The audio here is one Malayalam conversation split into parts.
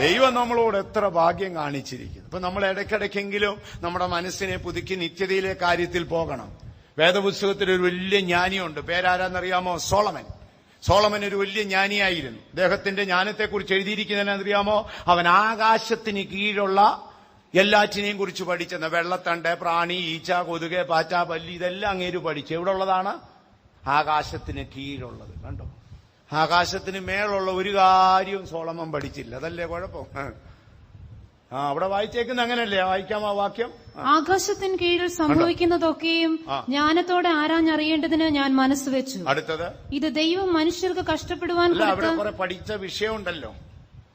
ദൈവം നമ്മളോട് എത്ര ഭാഗ്യം കാണിച്ചിരിക്കുന്നു. അപ്പൊ നമ്മൾ ഇടയ്ക്കിടയ്ക്കെങ്കിലും നമ്മുടെ മനസ്സിനെ പുതുക്കി നിത്യതയിലെ കാര്യത്തിൽ പോകണം. വേദപുസ്തകത്തിൽ ഒരു വലിയ ജ്ഞാനിയുണ്ട്. പേരാരാന്നറിയാമോ? സോളമൻ. സോളമൻ ഒരു വലിയ ജ്ഞാനിയായിരുന്നു. അദ്ദേഹത്തിന്റെ ജ്ഞാനത്തെക്കുറിച്ച് എഴുതിയിരിക്കുന്നതിനറിയാമോ അവൻ ആകാശത്തിന് കീഴുള്ള എല്ലാറ്റിനെയും കുറിച്ച് പഠിച്ചെന്ന്. വെള്ളത്തണ്ട് പ്രാണി ഈച്ച കൊതുക് പാറ്റ പല്ലി ഇതെല്ലാം അങ്ങേര് പഠിച്ചു. എവിടെ ഉള്ളതാണ് ആകാശത്തിന് കീഴുള്ളത്. കണ്ടോ? ആകാശത്തിന് മേളുള്ള ഒരു കാര്യവും സോളമൻ പഠിച്ചില്ല. അതല്ലേ കുഴപ്പം? ആ. അവിടെ വായിച്ചേക്കുന്ന അങ്ങനല്ലേ? വായിക്കാമോ ആ വാക്യം? ആകാശത്തിന് കീഴിൽ സംഭവിക്കുന്നതൊക്കെയും. ജ്ഞാനത്തോടെ ആരാഞ്ഞറിയേണ്ടതിന് ഞാൻ മനസ്സ് വെച്ചു. അടുത്തത്? ഇത് ദൈവം മനുഷ്യർക്ക് കഷ്ടപ്പെടുവാൻ അവിടെ കുറെ പഠിച്ച വിഷയമുണ്ടല്ലോ.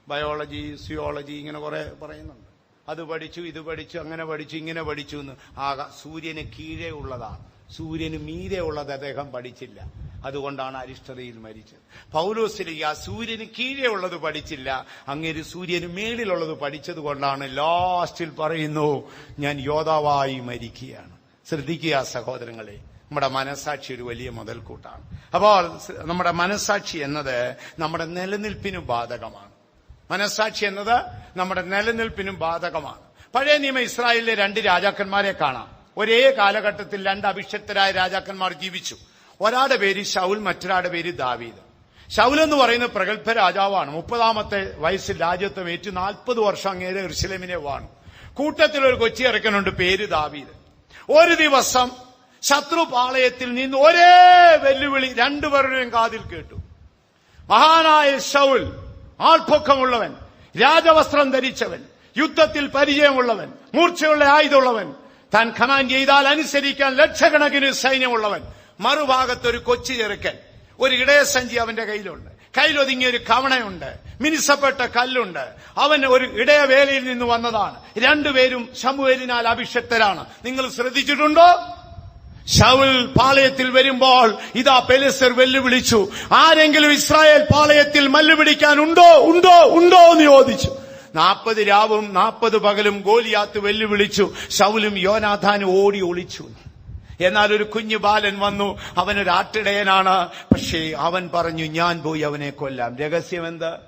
ബയോളജി സിയോളജി ഇങ്ങനെ കുറെ പറയുന്നുണ്ട്. അത് പഠിച്ചു ഇത് പഠിച്ചു അങ്ങനെ പഠിച്ചു ഇങ്ങനെ പഠിച്ചു എന്ന്. ആകാ സൂര്യന് കീഴേ ഉള്ളതാ സൂര്യന് മീതെ ഉള്ളത് അദ്ദേഹം പഠിച്ചില്ല. അതുകൊണ്ടാണ് അരിഷ്ടതയിൽ മരിച്ചത്. പൗലോസിലിയ സൂര്യന് കീഴേ ഉള്ളത് പഠിച്ചില്ല. അങ്ങേര് സൂര്യന് മേളിലുള്ളത് പഠിച്ചത് കൊണ്ടാണ് ലാസ്റ്റിൽ പറയുന്നു ഞാൻ യോദ്ധാവായി മരിക്കുകയാണ്. ശ്രദ്ധിക്കുക സഹോദരങ്ങളെ നമ്മുടെ മനസാക്ഷി ഒരു വലിയ മുതൽക്കൂട്ടാണ്. അപ്പോൾ നമ്മുടെ മനസാക്ഷി എന്നത് നമ്മുടെ നിലനിൽപ്പിന് ബാധകമാണ്. മനസാക്ഷി എന്നത് നമ്മുടെ നിലനിൽപ്പിനും ബാധകമാണ്. പഴയ നിയമ ഇസ്രായേലിലെ രണ്ട് രാജാക്കന്മാരെ കാണാം. ഒരേ കാലഘട്ടത്തിൽ രണ്ട് അഭിഷക്തരായ രാജാക്കന്മാർ ജീവിച്ചു. ഒരാളുടെ പേര് ഷൗൽ മറ്റൊരാളുടെ പേര് ദാവീദ്. ഷൗൽ എന്ന് പറയുന്ന പ്രഗത്ഭ രാജാവാണ്. മുപ്പതാമത്തെ വയസ്സിൽ രാജ്യത്വം ഏറ്റു നാൽപ്പത് വർഷം അങ്ങേരെ ഇർഷലേമിനെ വാണു. കൂട്ടത്തിൽ ഒരു കൊച്ചി ഇറക്കനുണ്ട് പേര് ദാവീദ്. ഒരു ദിവസം ശത്രു പാളയത്തിൽ നിന്ന് ഒരേ വെല്ലുവിളി രണ്ടുപേരുടെയും കാതിൽ കേട്ടു. മഹാനായ ഷൗൽ ആൾപ്പൊക്കമുള്ളവൻ രാജവസ്ത്രം ധരിച്ചവൻ യുദ്ധത്തിൽ പരിചയമുള്ളവൻ മൂർച്ചയുള്ള ആയുധമുള്ളവൻ താൻ കമാൻഡ് ചെയ്താൽ അനുസരിക്കാൻ ലക്ഷക്കണക്കിന് സൈന്യമുള്ളവൻ മറുഭാഗത്ത് ഒരു കൊച്ചു ചെറുക്കൻ ഒരു ഇടയസഞ്ചി അവന്റെ കയ്യിലുണ്ട്. കയ്യിലൊതുങ്ങിയ ഒരു കവണയുണ്ട് മിനിസപ്പെട്ട കല്ലുണ്ട്. അവൻ ഒരു ഇടയവേലയിൽ നിന്ന് വന്നതാണ്. രണ്ടുപേരും ശമുവേലിനാൽ അഭിഷക്തരാണ്. നിങ്ങൾ ശ്രദ്ധിച്ചിട്ടുണ്ടോ? ഷൗൽ പാളയത്തിൽ വരുമ്പോൾ ഇതാ പെലിസർ വെല്ലുവിളിച്ചു. ആരെങ്കിലും ഇസ്രായേൽ പാളയത്തിൽ മല്ലുപിടിക്കാൻ ഉണ്ടോ? ഉണ്ടോ ഉണ്ടോ എന്ന് ചോദിച്ചു. നാൽപ്പത് രാവും നാൽപ്പത് പകലും ഗോലിയാത്ത് വെല്ലുവിളിച്ചു. ഷൗലും യോനാഥാനും ഓടി ഒളിച്ചു. എന്നാൽ ഒരു കുഞ്ഞു ബാലൻ വന്നു. അവനൊരു ആട്ടിടയനാണ്. പക്ഷേ അവൻ പറഞ്ഞു ഞാൻ പോയി അവനെ കൊല്ലാം. രഹസ്യം എന്താ?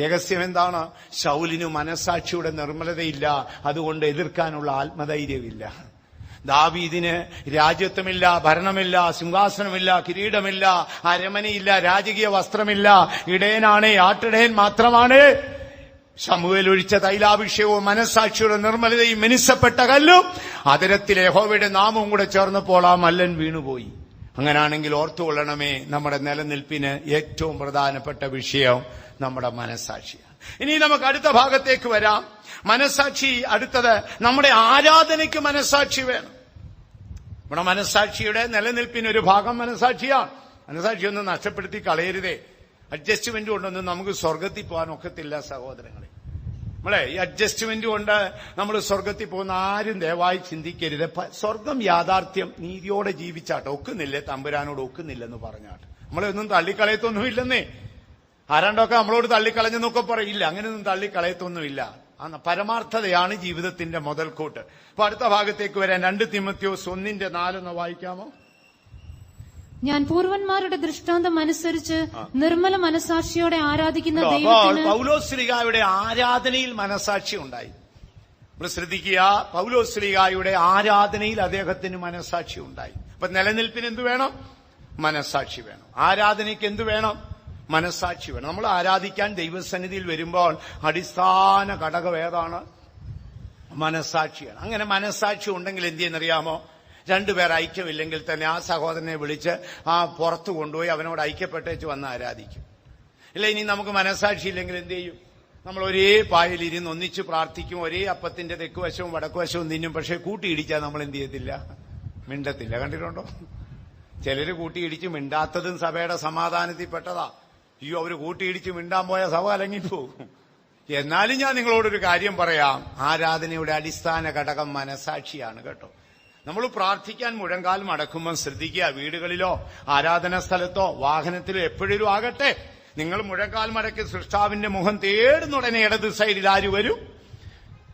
രഹസ്യം എന്താണ്? ശൗലിനു മനസാക്ഷിയുടെ നിർമ്മലതയില്ല. അതുകൊണ്ട് എതിർക്കാനുള്ള ആത്മധൈര്യമില്ല. ദാവീദിന് രാജ്യത്വമില്ല ഭരണമില്ല സിംഹാസനമില്ല കിരീടമില്ല അരമനയില്ല രാജകീയ വസ്ത്രമില്ല. ഇടയനാണേ ആട്ടിടയൻ മാത്രമാണ്. ശമുവേൽ ഒഴിച്ച തൈലാഭിഷേകവും മനസാക്ഷിയുടെ നിർമ്മലതയും മിനുസപ്പെട്ട കല്ലും അതിരത്തിലെ യഹോവയുടെ നാമവും കൂടെ ചേർന്നപ്പോൾ ആ മല്ലൻ വീണുപോയി. അങ്ങനാണെങ്കിൽ ഓർത്തുകൊള്ളണമേ നമ്മുടെ നിലനിൽപ്പിന് ഏറ്റവും പ്രധാനപ്പെട്ട വിഷയം നമ്മുടെ മനസാക്ഷിയാണ് ഇനി നമുക്ക് അടുത്ത ഭാഗത്തേക്ക് വരാം. മനസാക്ഷി അടുത്തത് നമ്മുടെ ആരാധനയ്ക്ക് മനസാക്ഷി വേണം. നമ്മുടെ മനസാക്ഷിയുടെ നിലനിൽപ്പിന് ഒരു ഭാഗം മനസാക്ഷിയാണ് മനസാക്ഷി ഒന്ന് നഷ്ടപ്പെടുത്തി കളയരുതേ. അഡ്ജസ്റ്റ്മെന്റ് കൊണ്ടൊന്നും നമുക്ക് സ്വർഗത്തിൽ പോകാൻ ഒക്കത്തില്ല സഹോദരങ്ങളെ. നമ്മളെ ഈ അഡ്ജസ്റ്റ്മെന്റ് കൊണ്ട് നമ്മൾ സ്വർഗത്തിൽ പോകുന്ന ആരും ദയവായി ചിന്തിക്കരുത്. സ്വർഗം യാഥാർത്ഥ്യം നീതിയോടെ ജീവിച്ചാട്ടെ. ഒക്കുന്നില്ലേ തമ്പുരാനോട് ഒക്കുന്നില്ലെന്ന് പറഞ്ഞാട്ടെ. നമ്മളെ ഒന്നും തള്ളിക്കളയത്തൊന്നുമില്ലെന്നേ. ആരാണ്ടൊക്കെ നമ്മളോട് തള്ളിക്കളഞ്ഞെന്നൊക്കെ പറയില്ല അങ്ങനെയൊന്നും തള്ളിക്കളയത്തൊന്നുമില്ല. പരമാർത്ഥതയാണ് ജീവിതത്തിന്റെ മുതൽക്കൂട്ട്. അപ്പൊ അടുത്ത ഭാഗത്തേക്ക് വരാൻ രണ്ട് തിമത്യോസ് ഒന്നിന്റെ നാലൊന്ന് വായിക്കാമോ? ഞാൻ പൂർവന്മാരുടെ ദൃഷ്ടാന്തം അനുസരിച്ച് നിർമ്മല മനസാക്ഷിയോടെ ആരാധിക്കുന്ന പൗലോ ശ്രീകായുടെ പൗലോസ്ലിഗായുടെ ആരാധനയിൽ മനസാക്ഷി ഉണ്ടായി. ഇവിടെ ശ്രദ്ധിക്കുക ശ്രീകായുടെ ആരാധനയിൽ അദ്ദേഹത്തിന് മനസാക്ഷി ഉണ്ടായി. അപ്പൊ നിലനിൽപ്പിന് എന്ത് വേണം? മനസാക്ഷി വേണം. ആരാധനയ്ക്ക് എന്ത് വേണം? മനസാക്ഷി വേണം. നമ്മൾ ആരാധിക്കാൻ ദൈവസന്നിധിയിൽ വരുമ്പോൾ അടിസ്ഥാന ഘടകം ഏതാണ്? മനസാക്ഷിയാണ്. അങ്ങനെ മനസാക്ഷി ഉണ്ടെങ്കിൽ എന്ത് ചെയ്യുന്നറിയാമോ? രണ്ടുപേർ ഐക്യമില്ലെങ്കിൽ തന്നെ ആ സഹോദരനെ വിളിച്ച് ആ പുറത്തു കൊണ്ടുപോയി അവനോട് ഐക്യപ്പെട്ടേച്ച് വന്ന് ആരാധിക്കും. ഇല്ല ഇനി നമുക്ക് മനസാക്ഷി ഇല്ലെങ്കിൽ എന്ത് ചെയ്യും? നമ്മൾ ഒരേ പായലിരുന്ന് ഒന്നിച്ച് പ്രാർത്ഥിക്കും ഒരേ അപ്പത്തിന്റെ തെക്കുവശവും വടക്കുവശവും നിന്നും പക്ഷേ കൂട്ടിയിടിച്ചാൽ നമ്മൾ എന്ത് ചെയ്യത്തില്ല? മിണ്ടത്തില്ല. കണ്ടിട്ടുണ്ടോ? ചിലർ കൂട്ടിയിടിച്ച് മിണ്ടാത്തതും സഭയുടെ സമാധാനത്തിൽ പെട്ടതാ അയ്യോ അവർ കൂട്ടിയിടിച്ച് മിണ്ടാൻ പോയ സഭ കലങ്ങിപ്പോകും എന്നാലും ഞാൻ നിങ്ങളോടൊരു കാര്യം പറയാം. ആരാധനയുടെ അടിസ്ഥാന ഘടകം മനസാക്ഷിയാണ് കേട്ടോ. നമ്മൾ പ്രാർത്ഥിക്കാൻ മുഴങ്കാൽ മടക്കുമ്പോൾ ശ്രദ്ധിക്കുക. വീടുകളിലോ ആരാധനാ സ്ഥലത്തോ വാഹനത്തിലോ എപ്പോഴും ആകട്ടെ നിങ്ങൾ മുഴങ്കാൽ മടക്കി സൃഷ്ടാവിന്റെ മുഖം തേടുന്നുടനെ ഇടത് സൈഡിൽ ആര് വരും?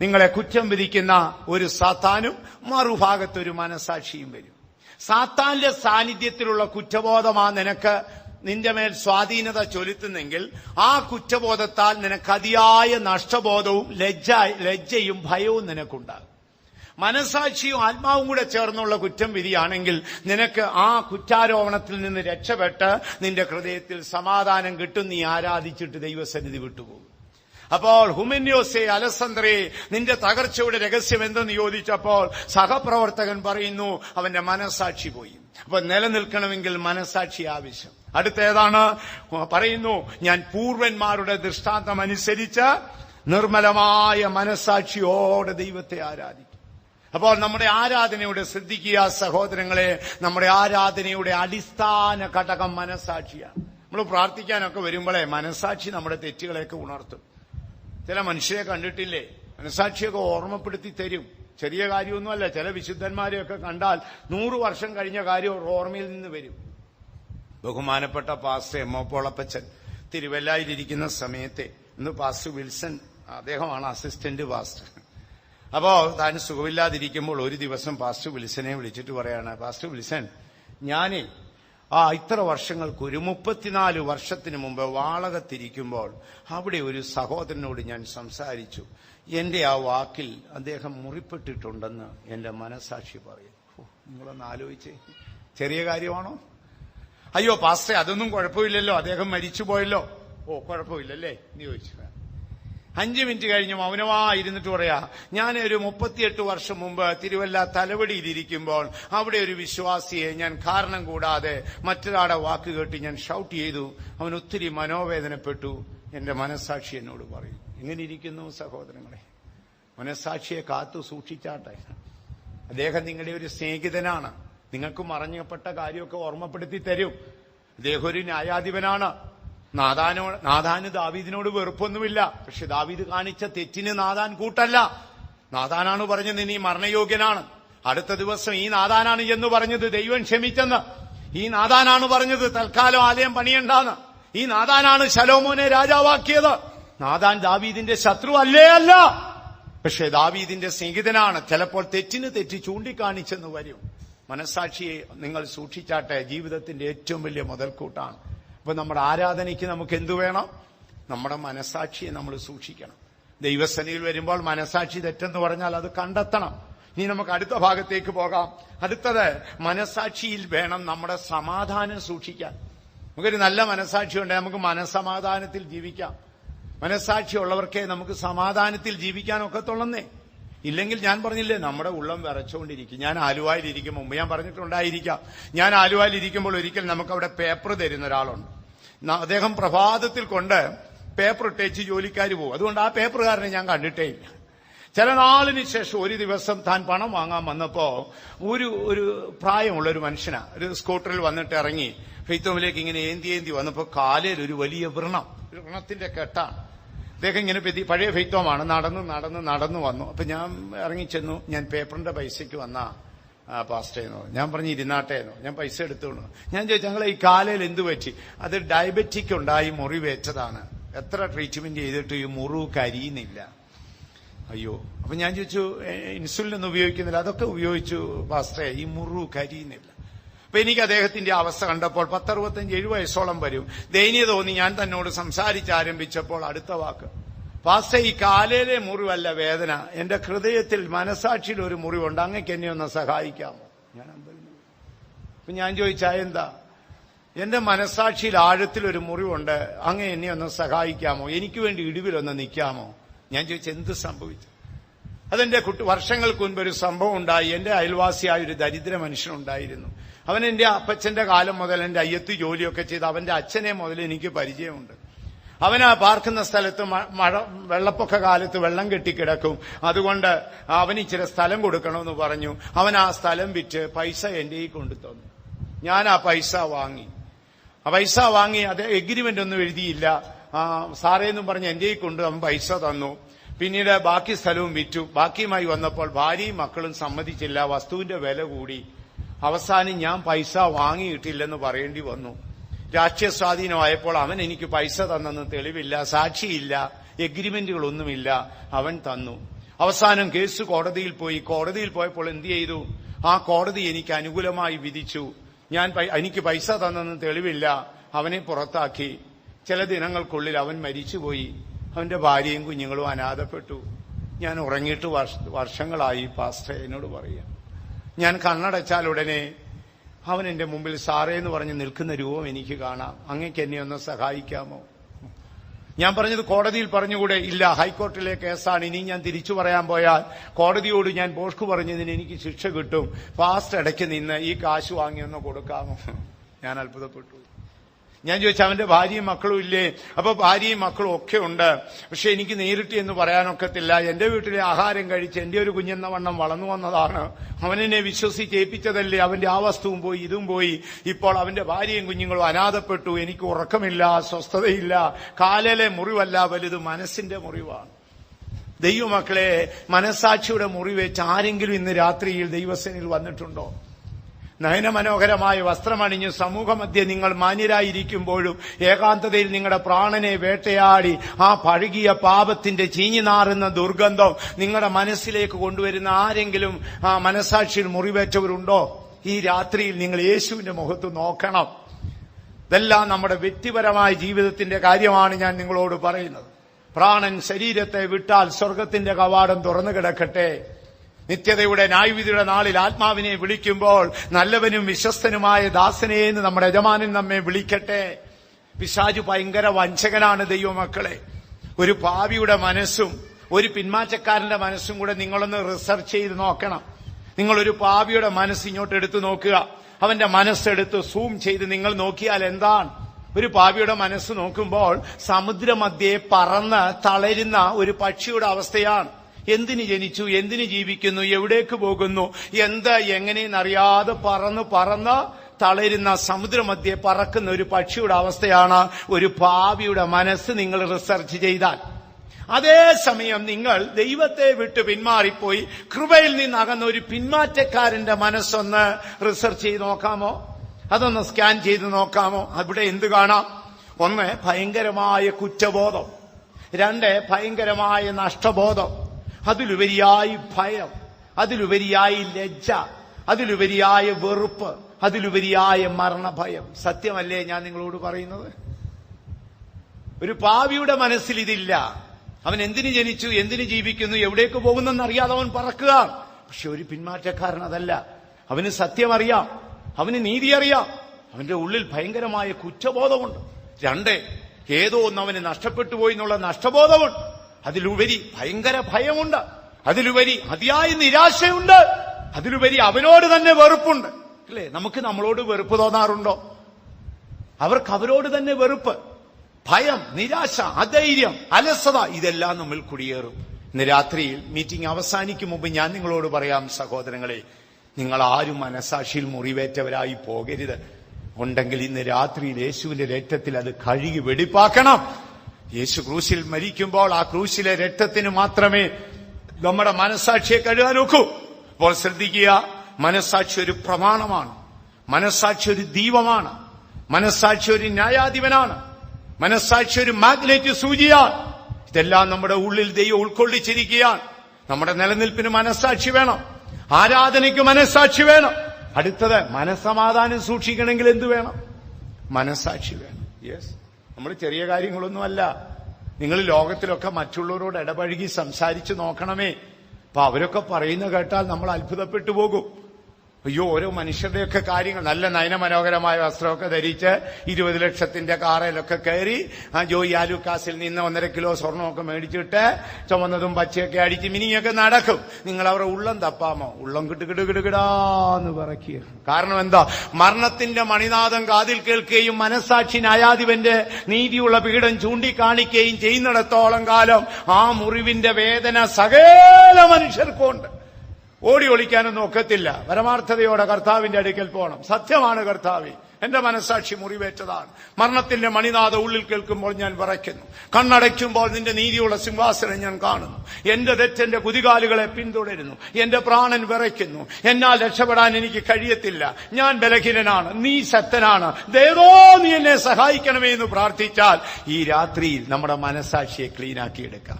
നിങ്ങളെ കുറ്റം വിധിക്കുന്ന ഒരു സാത്താനും മറുഭാഗത്തൊരു മനസാക്ഷിയും വരും. സാത്താന്റെ സാന്നിധ്യത്തിലുള്ള കുറ്റബോധമാ നിനക്ക് നിന്റെ മേൽ സ്വാധീനത ചൊലുത്തുന്നെങ്കിൽ ആ കുറ്റബോധത്താൽ നിനക്ക് അതിയായ നഷ്ടബോധവും ലജ്ജ ലജ്ജയും ഭയവും നിനക്കുണ്ടാകും. മനസാക്ഷിയും ആത്മാവും കൂടെ ചേർന്നുള്ള കുറ്റം വിധിയാണെങ്കിൽ നിനക്ക് ആ കുറ്റാരോപണത്തിൽ നിന്ന് രക്ഷപ്പെട്ട് നിന്റെ ഹൃദയത്തിൽ സമാധാനം കിട്ടും. നീ ആരാധിച്ചിട്ട് ദൈവസന്നിധി വിട്ടുപോകും. അപ്പോൾ ഹുമന്യോസേ അലസന്ദ്രേ നിന്റെ തകർച്ചയുടെ രഹസ്യം എന്തെന്ന് ചോദിച്ചപ്പോൾ സഹപ്രവർത്തകൻ പറയുന്നു അവന്റെ മനസാക്ഷി പോയി. അപ്പൊ നിലനിൽക്കണമെങ്കിൽ മനസാക്ഷി ആവശ്യം. അടുത്തേതാണ് പറയുന്നു ഞാൻ പൂർവന്മാരുടെ ദൃഷ്ടാന്തം അനുസരിച്ച് നിർമ്മലമായ മനസാക്ഷിയോടെ ദൈവത്തെ ആരാധിക്കും. അപ്പോൾ നമ്മുടെ ആരാധനയുടെ ശ്രദ്ധിക്കുക സഹോദരങ്ങളെ നമ്മുടെ ആരാധനയുടെ അടിസ്ഥാന ഘടകം മനസാക്ഷിയാണ് നമ്മൾ പ്രാർത്ഥിക്കാനൊക്കെ വരുമ്പോഴേ മനസാക്ഷി നമ്മുടെ തെറ്റുകളെയൊക്കെ ഉണർത്തും. ചില മനുഷ്യരെ കണ്ടിട്ടില്ലേ? മനസാക്ഷിയൊക്കെ ഓർമ്മപ്പെടുത്തി തരും. ചെറിയ കാര്യമൊന്നുമല്ല ചില വിശുദ്ധന്മാരെയൊക്കെ കണ്ടാൽ നൂറു വർഷം കഴിഞ്ഞ കാര്യം ഓർമ്മയിൽ നിന്ന് വരും. ബഹുമാനപ്പെട്ട പാസ്റ്റർ എം ഒ പോളപ്പച്ചൻ തിരുവല്ലായിലിരിക്കുന്ന സമയത്തെ ഇന്ന് പാസ്റ്റർ വിൽസൺ അദ്ദേഹമാണ് അസിസ്റ്റന്റ് പാസ്റ്റർ. അപ്പോ താൻ സുഖമില്ലാതിരിക്കുമ്പോൾ ഒരു ദിവസം പാസ്റ്റർ വിൽസനെ വിളിച്ചിട്ട് പറയാണ് പാസ്റ്റർ വിൽസൺ ഞാനേ ആ ഇത്ര വർഷങ്ങൾക്ക് ഒരു മുപ്പത്തിനാല് വർഷത്തിന് മുമ്പ് വാളകത്തിരിക്കുമ്പോൾ അവിടെ ഒരു സഹോദരനോട് ഞാൻ സംസാരിച്ചു. എന്റെ ആ വാക്കിൽ അദ്ദേഹം മുറിപ്പെട്ടിട്ടുണ്ടെന്ന് എന്റെ മനസാക്ഷി പറയും നിങ്ങളൊന്ന് ആലോചിച്ചേ. ചെറിയ കാര്യമാണോ? അയ്യോ പാസ്റ്റേ അതൊന്നും കുഴപ്പമില്ലല്ലോ. അദ്ദേഹം മരിച്ചുപോയല്ലോ. ഓ കുഴപ്പമില്ലല്ലേ? എന്ന് ചോദിച്ചു. അഞ്ചു മിനിറ്റ് കഴിഞ്ഞ് മൗനമായിരുന്നിട്ട് പറയാ ഞാൻ ഒരു മുപ്പത്തിയെട്ട് വർഷം മുമ്പ് തിരുവല്ല തലവടിയിലിരിക്കുമ്പോൾ അവിടെ ഒരു വിശ്വാസിയെ ഞാൻ കാരണം കൂടാതെ മറ്റൊരാടെ വാക്ക് കേട്ട് ഞാൻ ഷൗട്ട് ചെയ്തു. അവൻ ഒത്തിരി മനോവേദനപ്പെട്ടു. എന്റെ മനസാക്ഷി എന്നോട് പറയും ഇങ്ങനെ ഇരിക്കുന്നു സഹോദരങ്ങളെ? മനസാക്ഷിയെ കാത്തു സൂക്ഷിച്ചാട്ടെ. അദ്ദേഹം നിങ്ങളുടെ ഒരു സ്നേഹിതനാണ്. നിങ്ങൾക്ക് മറഞ്ഞപ്പെട്ട കാര്യമൊക്കെ ഓർമ്മപ്പെടുത്തി തരും. അദ്ദേഹം ഒരു ന്യായാധിപനാണ്. നാദാനോ നാദാന് ദാവീദിനോട് വെറുപ്പൊന്നുമില്ല. പക്ഷെ ദാവീദ് കാണിച്ച തെറ്റിന് നാദാൻ കൂട്ടല്ല. നാദാനാണ് പറഞ്ഞത് നീ മരണയോഗ്യനാണ്. അടുത്ത ദിവസം ഈ നാദാനാണ് എന്ന് പറഞ്ഞത് ദൈവം ക്ഷമിച്ചെന്ന്. ഈ നാദാനാണ് പറഞ്ഞത് തൽക്കാലം ആലയം പണിയണ്ടാന്ന്. ഈ നാദാനാണ് ശലോമോനെ രാജാവാക്കിയത്. നാദാൻ ദാവീദിന്റെ ശത്രു അല്ലേ അല്ല. പക്ഷെ ദാവീദിന്റെ സ്നേഹിതനാണ്. ചിലപ്പോൾ തെറ്റിന് തെറ്റി ചൂണ്ടിക്കാണിച്ചെന്ന് വരും. മനസാക്ഷിയെ നിങ്ങൾ സൂക്ഷിച്ചാട്ടെ. ജീവിതത്തിന്റെ ഏറ്റവും വലിയ മുതൽക്കൂട്ടാണ്. അപ്പൊ നമ്മുടെ ആരാധനയ്ക്ക് നമുക്ക് എന്തു വേണം? നമ്മുടെ മനസാക്ഷിയെ നമ്മൾ സൂക്ഷിക്കണം. ദൈവസനയിൽ വരുമ്പോൾ മനസാക്ഷി തെറ്റെന്ന് പറഞ്ഞാൽ അത് കണ്ടെത്തണം. ഇനി നമുക്ക് അടുത്ത ഭാഗത്തേക്ക് പോകാം. അടുത്തത് മനസാക്ഷിയിൽ വേണം നമ്മുടെ സമാധാനം സൂക്ഷിക്കാൻ. നമുക്കൊരു നല്ല മനസാക്ഷി ഉണ്ടെങ്കിൽ നമുക്ക് മനസമാധാനത്തിൽ ജീവിക്കാം. മനസാക്ഷി ഉള്ളവർക്കേ നമുക്ക് സമാധാനത്തിൽ ജീവിക്കാൻ ഒക്കത്തുള്ളന്നേ. ഇല്ലെങ്കിൽ ഞാൻ പറഞ്ഞില്ലേ നമ്മുടെ ഉള്ളം വിറച്ചുകൊണ്ടിരിക്കും. ഞാൻ ആലുവായിലിരിക്കും മുമ്പ് ഞാൻ പറഞ്ഞിട്ടുണ്ടായിരിക്കാം. ഞാൻ ആലുവായിലിരിക്കുമ്പോൾ ഒരിക്കൽ നമുക്ക് അവിടെ പേപ്പർ തരുന്ന ഒരാളുണ്ട്. അദ്ദേഹം പ്രഭാതത്തിൽ കൊണ്ട് പേപ്പർ ഇട്ടേച്ച് ജോലിക്കാർ പോകും. അതുകൊണ്ട് ആ പേപ്പറുകാരനെ ഞാൻ കണ്ടിട്ടേ ഇല്ല. ചില നാളിന് ശേഷം ഒരു ദിവസം താൻ പണം വാങ്ങാൻ വന്നപ്പോ ഒരു ഒരു പ്രായമുള്ള ഒരു മനുഷ്യനാ ഒരു സ്കൂട്ടറിൽ വന്നിട്ട് ഇറങ്ങി ഫെയ്ത്തോമിലേക്ക് ഇങ്ങനെ ഏന്തി ഏന്തി വന്നപ്പോ കാലിൽ ഒരു വലിയ വ്രണം. വ്രണത്തിന്റെ കെട്ടാണ്. അദ്ദേഹം ഇങ്ങനെ പഴയ ഫെയ്ത്തോമാണ്. നടന്ന് നടന്ന് നടന്നു വന്നു. അപ്പൊ ഞാൻ ഇറങ്ങിച്ചെന്നു. ഞാൻ പേപ്പറിന്റെ പൈസയ്ക്ക് വന്ന പാസ്റ്റേന്നു. ഞാൻ പറഞ്ഞു ഇരുന്നാട്ടേന്നോ. ഞാൻ പൈസ എടുത്തോളൂ ഞാൻ ചോദിച്ചു ഞങ്ങളെ ഈ കാലയിൽ എന്തു പറ്റി? അത് ഡയബറ്റിക് ഉണ്ടായി മുറിവേറ്റതാണ് എത്ര ട്രീറ്റ്മെന്റ് ചെയ്തിട്ട് ഈ മുറിവ് കരിയുന്നില്ല. അയ്യോ. അപ്പൊ ഞാൻ ചോദിച്ചു ഇൻസുലിൻ ഒന്നും ഉപയോഗിക്കുന്നില്ല? അതൊക്കെ ഉപയോഗിച്ചു പാസ്റ്റേ ഈ മുറിവ് കരിയുന്നില്ല. അപ്പൊ എനിക്ക് അദ്ദേഹത്തിന്റെ അവസ്ഥ കണ്ടപ്പോൾ പത്തറുപത്തഞ്ച് ഏഴ് വയസ്സോളം വരും. ദയനീയ തോന്നി ഞാൻ തന്നോട് സംസാരിച്ചാരംഭിച്ചപ്പോൾ അടുത്ത വാക്ക്. പാസ്റ്റേ ഈ കാലയിലെ മുറിവല്ല വേദന. എന്റെ ഹൃദയത്തിൽ മനസാക്ഷിയിൽ ഒരു മുറിവുണ്ട്. അങ്ങക്ക് എന്നെ ഒന്ന് സഹായിക്കാമോ? ഞാൻ അപ്പൊ ഞാൻ ചോദിച്ചാ എന്താ? എന്റെ മനസാക്ഷിയിൽ ആഴത്തിൽ ഒരു മുറിവുണ്ട്. അങ്ങ് എന്നെ ഒന്ന് സഹായിക്കാമോ? എനിക്ക് വേണ്ടി ഇടിവിലൊന്ന് നിൽക്കാമോ? ഞാൻ ചോദിച്ചു എന്ത് സംഭവിച്ചു? അതെന്റെ കുട്ടി വർഷങ്ങൾക്ക് മുൻപ് ഒരു സംഭവം ഉണ്ടായി. എന്റെ അയൽവാസിയായ ഒരു ദരിദ്ര മനുഷ്യനുണ്ടായിരുന്നു അവൻ എന്റെ അപ്പച്ചന്റെ കാലം മുതൽ എന്റെ അയ്യത്ത് ജോലിയൊക്കെ ചെയ്ത് അവന്റെ അച്ഛനെ മുതൽ എനിക്ക് പരിചയമുണ്ട്. അവൻ ആ പാർക്കുന്ന സ്ഥലത്ത് മഴ വെള്ളപ്പൊക്ക കാലത്ത് വെള്ളം കെട്ടിക്കിടക്കും. അതുകൊണ്ട് അവന് ഇച്ചിരി സ്ഥലം കൊടുക്കണമെന്ന് പറഞ്ഞു. അവൻ ആ സ്ഥലം വിറ്റ് പൈസ എന്റെ ഈ കൊണ്ടു തന്നു. ഞാൻ ആ പൈസ വാങ്ങി. ആ പൈസ വാങ്ങി അത് എഗ്രിമെന്റ് ഒന്നും എഴുതിയില്ല. സാറേ എന്നും പറഞ്ഞ് എന്റെ ഈ കൊണ്ട് അവൻ പൈസ തന്നു. പിന്നീട് ബാക്കി സ്ഥലവും വിറ്റു. ബാക്കിയുമായി വന്നപ്പോൾ ഭാര്യയും മക്കളും സമ്മതിച്ചില്ല. വസ്തുവിന്റെ വില കൂടി. അവസാനം ഞാൻ പൈസ വാങ്ങിയിട്ടില്ലെന്ന് പറയേണ്ടി വന്നു. രാഷ്ട്രീയ സ്വാധീനമായപ്പോൾ അവൻ എനിക്ക് പൈസ തന്നെന്ന് തെളിവില്ല സാക്ഷിയില്ല എഗ്രിമെന്റുകളൊന്നുമില്ല അവൻ തന്നു. അവസാനം കേസ് കോടതിയിൽ പോയി. കോടതിയിൽ പോയപ്പോൾ എന്ത് ചെയ്തു? ആ കോടതി എനിക്ക് അനുകൂലമായി വിധിച്ചു. ഞാൻ എനിക്ക് പൈസ തന്നെന്ന് തെളിവില്ല. അവനെ പുറത്താക്കി. ചില ദിനങ്ങൾക്കുള്ളിൽ അവൻ മരിച്ചുപോയി. അവന്റെ ഭാര്യയും കുഞ്ഞുങ്ങളും അനാഥപ്പെട്ടു. ഞാൻ ഉറങ്ങിയിട്ട് വർഷങ്ങളായി പാസ്റ്റർ എന്നോട് പറയാം. ഞാൻ കണ്ണടച്ചാൽ ഉടനെ അവൻ എന്റെ മുമ്പിൽ സാറേ എന്ന് പറഞ്ഞ് നിൽക്കുന്ന രൂപം എനിക്ക് കാണാം. അങ്ങേക്ക് എന്നെ ഒന്ന് സഹായിക്കാമോ? ഞാൻ പറഞ്ഞത് കോടതിയിൽ പറഞ്ഞുകൂടെ? ഇല്ല ഹൈക്കോർട്ടിലെ കേസാണ്. ഇനി ഞാൻ തിരിച്ചു പറയാൻ പോയാൽ കോടതിയോട് ഞാൻ ബോഷ്കു പറഞ്ഞതിന് എനിക്ക് ശിക്ഷ കിട്ടും. ഫാസ്റ്റ് ഇടയ്ക്ക് നിന്ന് ഈ കാശ് വാങ്ങിയൊന്ന് കൊടുക്കാമോ? ഞാൻ അത്ഭുതപ്പെട്ടു. ഞാൻ ചോദിച്ചു അവന്റെ ഭാര്യയും മക്കളും ഇല്ലേ? അപ്പൊ ഭാര്യയും മക്കളും ഒക്കെ ഉണ്ട്. പക്ഷെ എനിക്ക് നേരിട്ട് എന്ന് പറയാനൊക്കത്തില്ല. എന്റെ വീട്ടിലെ ആഹാരം കഴിച്ച് എന്റെ ഒരു കുഞ്ഞെന്ന വണ്ണം വളർന്നു വന്നതാണ്. അവനെന്നെ വിശ്വസിച്ച് ഏൽപ്പിച്ചതല്ലേ അവന്റെ ആ വസ്തുവും പോയി ഇതും പോയി. ഇപ്പോൾ അവന്റെ ഭാര്യയും കുഞ്ഞുങ്ങളും അനാഥപ്പെട്ടു. എനിക്ക് ഉറക്കമില്ല സ്വസ്ഥതയില്ല. കാലിലെ മുറിവല്ല വലുത് മനസ്സിന്റെ മുറിവാണ്. ദൈവമക്കളെ മനസാക്ഷിയുടെ മുറിവെച്ച് ആരെങ്കിലും ഇന്ന് രാത്രിയിൽ ദൈവസേനയിൽ വന്നിട്ടുണ്ടോ? നയനമനോഹരമായ വസ്ത്രമണിഞ്ഞ് സമൂഹമധ്യ നിങ്ങൾ മാന്യരായിരിക്കുമ്പോഴും ഏകാന്തതയിൽ നിങ്ങളുടെ പ്രാണനെ വേട്ടയാടി ആ പഴകിയ പാപത്തിന്റെ ചീഞ്ഞു നാറുന്ന ദുർഗന്ധം നിങ്ങളുടെ മനസ്സിലേക്ക് കൊണ്ടുവരുന്ന ആരെങ്കിലും ആ മനസാക്ഷിയിൽ മുറിവേറ്റവരുണ്ടോ? ഈ രാത്രിയിൽ നിങ്ങൾ യേശുവിന്റെ മുഖത്ത് നോക്കണം. ഇതെല്ലാം നമ്മുടെ വ്യക്തിപരമായ ജീവിതത്തിന്റെ കാര്യമാണ് ഞാൻ നിങ്ങളോട് പറയുന്നത്. പ്രാണൻ ശരീരത്തെ വിട്ടാൽ സ്വർഗത്തിന്റെ കവാടം തുറന്നു കിടക്കട്ടെ. നിത്യതയുടെ ന്യായവിധിയുടെ നാളിൽ ആത്മാവിനെ വിളിക്കുമ്പോൾ നല്ലവനും വിശ്വസ്തനുമായ ദാസനെ എന്ന് നമ്മുടെ യജമാനൻ നമ്മെ വിളിക്കട്ടെ. പിശാജു ഭയങ്കര വഞ്ചകനാണ് ദൈവമക്കളെ. ഒരു പാവിയുടെ മനസ്സും ഒരു പിന്മാറ്റക്കാരന്റെ മനസ്സും കൂടെ നിങ്ങളൊന്ന് റിസർച്ച് ചെയ്ത് നോക്കണം. നിങ്ങളൊരു പാവിയുടെ മനസ്സ് ഇങ്ങോട്ട് എടുത്തു നോക്കുക. അവന്റെ മനസ്സെടുത്ത് സൂം ചെയ്ത് നിങ്ങൾ നോക്കിയാൽ എന്താണ്? ഒരു പാവിയുടെ മനസ്സ് നോക്കുമ്പോൾ സമുദ്രമധ്യേ പറന്ന് തളരുന്ന ഒരു പക്ഷിയുടെ അവസ്ഥയാണ്. എന്തിന് ജനിച്ചു എന്തിന് ജീവിക്കുന്നു എവിടേക്ക് പോകുന്നു എന്താ എങ്ങനെയെന്ന് അറിയാതെ പറന്ന് പറന്ന് തളരുന്ന സമുദ്രമധ്യെ പറക്കുന്ന ഒരു പക്ഷിയുടെ അവസ്ഥയാണ് ഒരു പാവിയുടെ മനസ്സ് നിങ്ങൾ റിസർച്ച് ചെയ്താൽ. അതേസമയം നിങ്ങൾ ദൈവത്തെ വിട്ട് പിന്മാറിപ്പോയി കൃപയിൽ നിന്ന് അകന്ന ഒരു പിന്മാറ്റക്കാരന്റെ മനസ്സൊന്ന് റിസർച്ച് ചെയ്ത് നോക്കാമോ? അതൊന്ന് സ്കാൻ ചെയ്ത് നോക്കാമോ? അവിടെ എന്ത് കാണാം? ഒന്ന് ഭയങ്കരമായ കുറ്റബോധം. രണ്ട് ഭയങ്കരമായ നഷ്ടബോധം. അതിലുപരിയായി ഭയം അതിലുപരിയായി ലജ്ജ അതിലുപരിയായ വെറുപ്പ് അതിലുപരിയായ മരണഭയം. സത്യമല്ലേ ഞാൻ നിങ്ങളോട് പറയുന്നത്? ഒരു പാവിയുടെ മനസ്സിൽ ഇതില്ല. അവൻ എന്തിനു ജനിച്ചു എന്തിനു ജീവിക്കുന്നു എവിടേക്ക് പോകുന്നെന്ന് അറിയാതെ അവൻ പറക്കുക. പക്ഷെ ഒരു പിന്മാറ്റക്കാരൻ അതല്ല. അവന് സത്യം അറിയാം അവന് നീതി അറിയാം. അവന്റെ ഉള്ളിൽ ഭയങ്കരമായ കുറ്റബോധമുണ്ട്. രണ്ട് ഏതോ ഒന്ന് അവന് നഷ്ടപ്പെട്ടു പോയി എന്നുള്ള നഷ്ടബോധമുണ്ട്. അതിലുപരി ഭയങ്കര ഭയമുണ്ട്. അതിലുപരി അതിയായ നിരാശയുണ്ട്. അതിലുപരി അവനോട് തന്നെ വെറുപ്പുണ്ട്. അല്ലേ? നമുക്ക് നമ്മളോട് വെറുപ്പ് തോന്നാറുണ്ടോ? അവർക്ക് അവരോട് തന്നെ വെറുപ്പ് ഭയം നിരാശ അധൈര്യം അലസത ഇതെല്ലാം നമ്മൾ കുടിയേറും. ഇന്ന് രാത്രിയിൽ മീറ്റിംഗ് അവസാനിക്കും മുമ്പ് ഞാൻ നിങ്ങളോട് പറയാം സഹോദരങ്ങളെ നിങ്ങൾ ആരും മനസാക്ഷിയിൽ മുറിവേറ്റവരായി പോകരുത്. ഉണ്ടെങ്കിൽ ഇന്ന് രാത്രിയിൽ യേശുവിന്റെ രക്തത്തിൽ അത് കഴുകി വെടിപ്പാക്കണം. യേശു ക്രൂശിൽ മരിക്കുമ്പോൾ ആ ക്രൂശിലെ രക്തത്തിന് മാത്രമേ നമ്മുടെ മനസാക്ഷിയെ കഴുകാൻ ഒക്കൂ. അപ്പോൾ ശ്രദ്ധിക്കുക മനസാക്ഷി ഒരു പ്രമാണമാണ്. മനസാക്ഷി ഒരു ദീപമാണ് മനസാക്ഷി ഒരു ന്യായാധിപനാണ്. മനസാക്ഷി ഒരു മാഗ്നറ്റ് സൂചിയാണ്. ഇതെല്ലാം നമ്മുടെ ഉള്ളിൽ ദൈവം ഉൾക്കൊള്ളിച്ചിരിക്കുകയാണ്. നമ്മുടെ നിലനിൽപ്പിന് മനസാക്ഷി വേണം. ആരാധനയ്ക്ക് മനസാക്ഷി വേണം. അടുത്തത് മനസമാധാനം സൂക്ഷിക്കണമെങ്കിൽ എന്ത് വേണം? മനസാക്ഷി വേണം. യെസ് നമ്മൾ ചെറിയ കാര്യങ്ങളൊന്നുമല്ല. നിങ്ങൾ ലോകത്തിലൊക്കെ മറ്റുള്ളവരോട് ഇടപഴകി സംസാരിച്ച് നോക്കണമേ. അപ്പൊ അവരൊക്കെ പറയുന്ന കേട്ടാൽ നമ്മൾ അത്ഭുതപ്പെട്ടു പോകും. അയ്യോ ഓരോ മനുഷ്യരുടെയൊക്കെ കാര്യങ്ങൾ നല്ല നയനമനോഹരമായ വസ്ത്രമൊക്കെ ധരിച്ച് ഇരുപത് ലക്ഷത്തിന്റെ കാറയിലൊക്കെ കയറി ആ ജോയി ആലുക്കാസിൽ നിന്ന് ഒന്നര കിലോ സ്വർണമൊക്കെ മേടിച്ചിട്ട് ചുമന്നതും പച്ചയൊക്കെ അടിച്ച് മിനിയൊക്കെ നടക്കും. നിങ്ങൾ അവരുടെ ഉള്ളം തപ്പാമോ? ഉള്ളം കിട്ടു കിടു കിടുകിടാന്ന് പറക്കുക കാരണം എന്താ? മരണത്തിന്റെ മണിനാഥം കാതിൽ കേൾക്കുകയും മനസാക്ഷി ന്യായാധിപന്റെ നീതിയുള്ള പീഠം ചൂണ്ടിക്കാണിക്കുകയും ചെയ്യുന്നിടത്തോളം കാലം ആ മുറിവിന്റെ വേദന സകല മനുഷ്യർക്കുണ്ട് ഓടി ഒളിക്കാനൊന്നും ഒക്കത്തില്ല. പരമാർത്ഥതയോടെ കർത്താവിന്റെ അടുക്കൽ പോകണം. സത്യമാണ് കർത്താവി. എന്റെ മനസാക്ഷി മുറിവേറ്റതാണ്. മരണത്തിന്റെ മണിനാഥ ഉള്ളിൽ കേൾക്കുമ്പോൾ ഞാൻ വിറയ്ക്കുന്നു. കണ്ണടയ്ക്കുമ്പോൾ നിന്റെ നീതിയുള്ള സിംഹാസനം ഞാൻ കാണുന്നു. എന്റെ തെറ്റെന്റെ കുതികാലുകളെ പിന്തുടരുന്നു. എന്റെ പ്രാണൻ വിറയ്ക്കുന്നു. എന്നാൽ രക്ഷപ്പെടാൻ എനിക്ക് കഴിയത്തില്ല. ഞാൻ ബലഹീനനാണ്. നീ ശക്തനാണ്. ദേവോ നീ എന്നെ സഹായിക്കണമേ എന്ന് പ്രാർത്ഥിച്ചാൽ ഈ രാത്രിയിൽ നമ്മുടെ മനസാക്ഷിയെ ക്ലീനാക്കിയെടുക്കാം.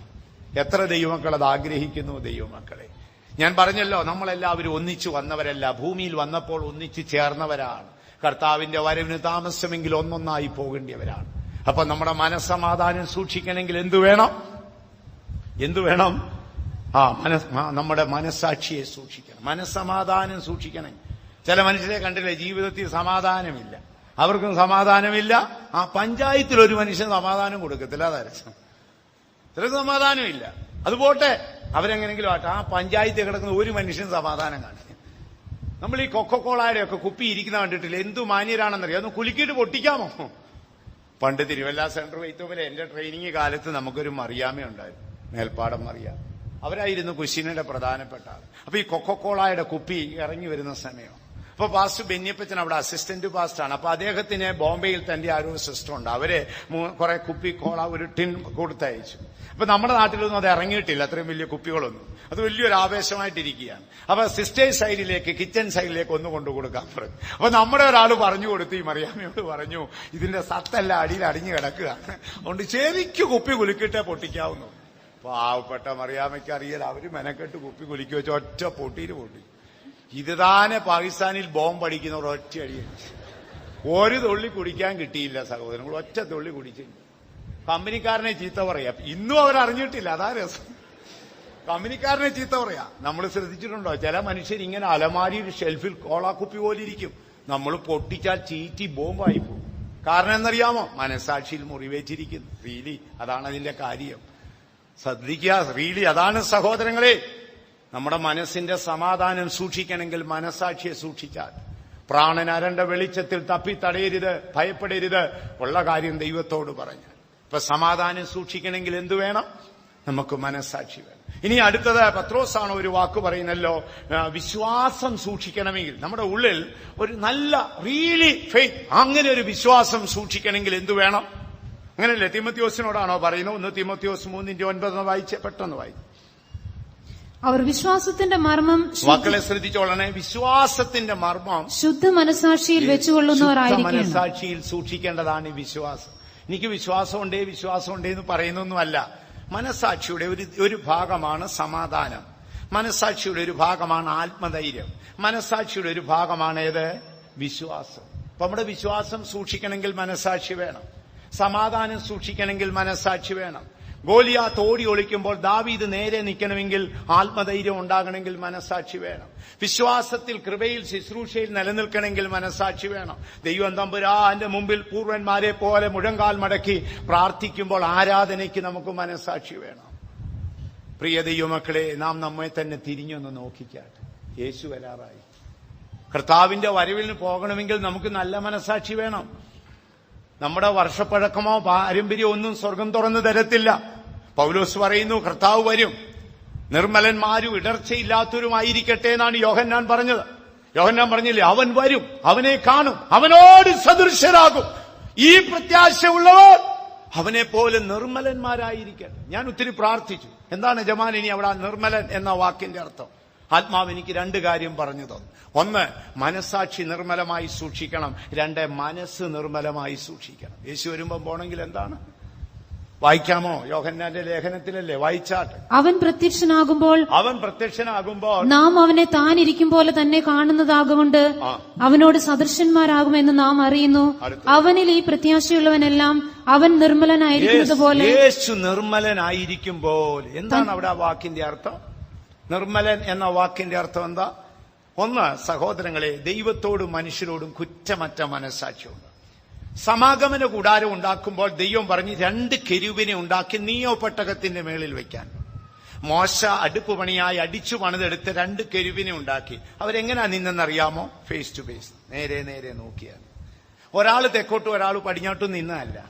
എത്ര ദൈവമക്കൾ അത് ആഗ്രഹിക്കുന്നു ദൈവമക്കളെ. ഞാൻ പറഞ്ഞല്ലോ നമ്മളെല്ലാവരും ഒന്നിച്ചു വന്നവരല്ല. ഭൂമിയിൽ വന്നപ്പോൾ ഒന്നിച്ചു ചേർന്നവരാണ്. കർത്താവിന്റെ വരവിന് താമസമെങ്കിൽ ഒന്നൊന്നായി പോകേണ്ടിയവരാണ്. അപ്പൊ നമ്മുടെ മനസ്സമാധാനം സൂക്ഷിക്കണമെങ്കിൽ എന്തു വേണം? എന്തു വേണം? ആ മനസ് നമ്മുടെ മനസ്സാക്ഷിയെ സൂക്ഷിക്കണം. മനസ്സമാധാനം സൂക്ഷിക്കണം. ചില മനുഷ്യരെ കണ്ടില്ലേ ജീവിതത്തിൽ സമാധാനമില്ല. അവർക്കും സമാധാനമില്ല. ആ പഞ്ചായത്തിൽ ഒരു മനുഷ്യൻ സമാധാനം കൊടുക്കത്തില്ല അതാരസം ചിലർക്ക് സമാധാനമില്ല. അത് പോട്ടെ. അവരെങ്ങനെങ്കിലും ആട്ടെ ആ പഞ്ചായത്തിൽ കിടക്കുന്ന ഒരു മനുഷ്യൻ സമാധാനം കാണില്ല നമ്മൾ ഈ കൊക്കക്കോളയുടെ ഒക്കെ കുപ്പി ഇരിക്കുന്ന കണ്ടിട്ടില്ല? എന്തു മാന്യരാണെന്നറിയാം? ഒന്ന് കുലുക്കിയിട്ട് പൊട്ടിക്കാമോ? പണ്ട് തിരുവല്ല സെൻട്രൽ വൈത്തോപ്പിലെ എന്റെ ട്രെയിനിങ് കാലത്ത് നമുക്കൊരു മറിയാമ ഉണ്ടായിരുന്നു. മേൽപ്പാടം മറിയാം. അവരായിരുന്നു കുശിനയുടെ പ്രധാനപ്പെട്ട ആൾ അപ്പൊ ഈ കൊക്കക്കോളയുടെ കുപ്പി ഇറങ്ങി വരുന്ന സമയം. അപ്പൊ പാസ്റ്റർ ബെന്യപ്പച്ചൻ അവിടെ അസിസ്റ്റന്റ് പാസ്റ്റാണ് അപ്പൊ അദ്ദേഹത്തിന് ബോംബെയിൽ തന്റെ ആരോ സിസ്റ്റർ ഉണ്ട്. അവർ കുറെ കുപ്പി കോള ഒരു ടിൻ കൊടുത്തയച്ചു അപ്പൊ നമ്മുടെ നാട്ടിലൊന്നും അത് ഇറങ്ങിയിട്ടില്ല. അത്രയും വലിയ കുപ്പികളൊന്നും. അത് വലിയൊരു ആവേശമായിട്ടിരിക്കുകയാണ്. അപ്പൊ സിസ്റ്റേഴ്സ് സൈഡിലേക്ക് കിച്ചൺ സൈഡിലേക്ക് ഒന്ന് കൊണ്ടു കൊടുക്കാൻ പറഞ്ഞു. അപ്പൊ നമ്മുടെ ഒരാൾ പറഞ്ഞു കൊടുത്തു. ഈ മറിയാമ്മയോട് പറഞ്ഞു ഇതിന്റെ സത്തല്ല അടിയിൽ അടിഞ്ഞു കിടക്കുക അതുകൊണ്ട് ശരിക്കും കുപ്പി കുലുക്കിട്ടേ പൊട്ടിക്കാവുന്നു. പാവപ്പെട്ട മറിയാമ്മയ്ക്ക് അറിയാൽ അവർ മെനക്കെട്ട് കുപ്പി കുലുക്കി വെച്ച് ഒറ്റ പൊട്ടിയിൽ പൊട്ടി. ഇത് താനെ പാകിസ്ഥാനിൽ ബോംബ് അടിക്കുന്നവർ ഒറ്റ അടിയടിച്ചു ഒരു തുള്ളി കുടിക്കാൻ കിട്ടിയില്ല സഹോദരങ്ങൾ ഒറ്റ തുള്ളി കുടിച്ചു. കമ്പനിക്കാരനെ ചീത്ത പറയാ. ഇന്നും അവരറിഞ്ഞിട്ടില്ല അതാ രസം. കമ്പനിക്കാരനെ ചീത്ത പറയാ. നമ്മൾ ശ്രദ്ധിച്ചിട്ടുണ്ടോ? ചില മനുഷ്യർ ഇങ്ങനെ അലമാരിയിൽ ഷെൽഫിൽ കോളാക്കുപ്പി പോലെ ഇരിക്കും. നമ്മൾ പൊട്ടിച്ചാൽ ചീറ്റി ബോംബായി പോകും. കാരണം എന്നറിയാമോ? മനസാക്ഷിയിൽ മുറിവേറ്റിരിക്കുന്നു. റീലി അതാണ് അതിന്റെ കാര്യം. ശ്രദ്ധിക്കുക. റീലി അതാണ് സഹോദരങ്ങളെ. നമ്മുടെ മനസ്സിന്റെ സമാധാനം സൂക്ഷിക്കണമെങ്കിൽ മനസാക്ഷിയെ സൂക്ഷിച്ചാൽ. പ്രാണൻ അരണ്ട വെളിച്ചത്തിൽ തപ്പിത്തടയരുത് ഭയപ്പെടരുത് ഉള്ള കാര്യം ദൈവത്തോട് പറഞ്ഞു. ഇപ്പൊ സമാധാനം സൂക്ഷിക്കണമെങ്കിൽ എന്തു വേണം? നമുക്ക് മനസാക്ഷി വേണം. ഇനി അടുത്തത് പത്രോസാണ് ഒരു വാക്ക് പറയുന്നല്ലോ വിശ്വാസം സൂക്ഷിക്കണമെങ്കിൽ. നമ്മുടെ ഉള്ളിൽ ഒരു നല്ല റിയലി ഫെയ്ത്ത് അങ്ങനെ ഒരു വിശ്വാസം സൂക്ഷിക്കണമെങ്കിൽ എന്തു വേണം? അങ്ങനെയല്ലേ? തിമത്യോസിനോടാണോ പറയുന്നത്? ഒന്ന് തിമത്യോസ് മൂന്നിന്റെ ഒൻപതെന്ന് വായിച്ച് പെട്ടെന്ന് വായിച്ചു. അവർ വിശ്വാസത്തിന്റെ മർമ്മം മക്കളെ ശ്രദ്ധിച്ചോളണേ. വിശ്വാസത്തിന്റെ മർമ്മം ശുദ്ധ മനസാക്ഷിയിൽ വെച്ചുകൊള്ളുന്നവരായിരിക്കും മനസാക്ഷിയിൽ സൂക്ഷിക്കേണ്ടതാണ് ഈ വിശ്വാസം. എനിക്ക് വിശ്വാസമുണ്ടേ വിശ്വാസമുണ്ടേ എന്ന് പറയുന്നൊന്നുമല്ല. മനസാക്ഷിയുടെ ഒരു ഒരു ഭാഗമാണ് സമാധാനം. മനസാക്ഷിയുടെ ഒരു ഭാഗമാണ് ആത്മധൈര്യം. മനസാക്ഷിയുടെ ഒരു ഭാഗമാണ് ഏത്? വിശ്വാസം. അപ്പൊ നമ്മുടെ വിശ്വാസം സൂക്ഷിക്കണമെങ്കിൽ മനസാക്ഷി വേണം. സമാധാനം സൂക്ഷിക്കണമെങ്കിൽ മനസാക്ഷി വേണം. ഗോലിയാത്ത് ഓടി ഒളിക്കുമ്പോൾ ദാവീദ് നേരെ നിൽക്കണമെങ്കിൽ ആത്മധൈര്യം ഉണ്ടാകണമെങ്കിൽ മനസാക്ഷി വേണം. വിശ്വാസത്തിൽ കൃപയിൽ ശുശ്രൂഷയിൽ നിലനിൽക്കണമെങ്കിൽ മനസാക്ഷി വേണം. ദൈവം തമ്പുരാന്റെ മുമ്പിൽ പൂർവന്മാരെ പോലെ മുഴങ്കാൽ മടക്കി പ്രാർത്ഥിക്കുമ്പോൾ ആരാധനയ്ക്ക് നമുക്ക് മനസാക്ഷി വേണം. പ്രിയ ദൈവമക്കളെ നാം നമ്മെ തന്നെ തിരിഞ്ഞൊന്ന് നോക്കിക്കാട്ടെ. യേശു വരാറായി. കർത്താവിന്റെ വരവിന് പോകണമെങ്കിൽ നമുക്ക് നല്ല മനസാക്ഷി വേണം. നമ്മുടെ വർഷപ്പഴക്കമോ പാരമ്പര്യമോ ഒന്നും സ്വർഗം തുറന്നു തരത്തില്ല. പൗലോസ് പറയുന്നു കർത്താവ് വരും. നിർമ്മലന്മാരും ഇടർച്ചയില്ലാത്തവരുമായിരിക്കട്ടെ എന്നാണ് യോഹന്നാൻ പറഞ്ഞത്. യോഹന്നാൻ പറഞ്ഞില്ലേ അവൻ വരും അവനെ കാണും അവനോട് സദൃശ്യരാകും ഈ പ്രത്യാശയുള്ളവർ അവനെ പോലെ നിർമ്മലന്മാരായിരിക്കണം ഞാൻ ഒത്തിരി പ്രാർത്ഥിച്ചു. എന്താണ് ജമാൻ ഇനി അവിടെ നിർമ്മലൻ എന്ന വാക്കിന്റെ അർത്ഥം? ആത്മാവ് എനിക്ക് രണ്ട് കാര്യം പറഞ്ഞു തന്നു. ഒന്ന് മനസാക്ഷി നിർമ്മലമായി സൂക്ഷിക്കണം. രണ്ട് മനസ്സ് നിർമ്മലമായി സൂക്ഷിക്കണം. യേശു വരുമ്പം പോണെങ്കിൽ എന്താണ്? വായിക്കാമോ? യോഹന്നാന്റെ ലേഖനത്തിലല്ലേ? വായിച്ചാട്ട് അവൻ പ്രത്യക്ഷനാകുമ്പോൾ അവൻ പ്രത്യക്ഷനാകുമ്പോൾ നാം അവനെ താൻ ഇരിക്കും പോലെ തന്നെ കാണുന്നതാകൊണ്ട് അവനോട് സദൃശന്മാരാകുമെന്ന് നാം അറിയുന്നു. അവനിൽ ഈ പ്രത്യാശയുള്ളവനെല്ലാം അവൻ നിർമ്മലനായിരിക്കുന്നത് പോലെ യേശു നിർമ്മലനായിരിക്കുമ്പോൾ എന്താണ് അവിടെ ആ വാക്കിന്റെ അർത്ഥം? നിർമ്മലൻ എന്ന വാക്കിന്റെ അർത്ഥം എന്താ? ഒന്ന് സഹോദരങ്ങളെ ദൈവത്തോടും മനുഷ്യരോടും കുറ്റമറ്റ മനസ്സാക്ഷിയുണ്ട്. സമാഗമന കൂടാരം ഉണ്ടാക്കുമ്പോൾ ദൈവം പറഞ്ഞ് രണ്ട് കെരുവിനെ ഉണ്ടാക്കി നീയോ പെട്ടകത്തിന്റെ മേളിൽ വെക്കാൻ. മോശ അടുപ്പ് പണിയായി അടിച്ചു പണിതെടുത്ത് രണ്ട് കെരുവിനെ ഉണ്ടാക്കി. അവരെങ്ങനെയാ നിന്നെന്നറിയാമോ? ഫേസ് ടു ഫേസ് നേരെ നേരെ നോക്കിയാൽ. ഒരാൾ തെക്കോട്ടും ഒരാൾ പടിഞ്ഞാട്ടും നിന്നല്ല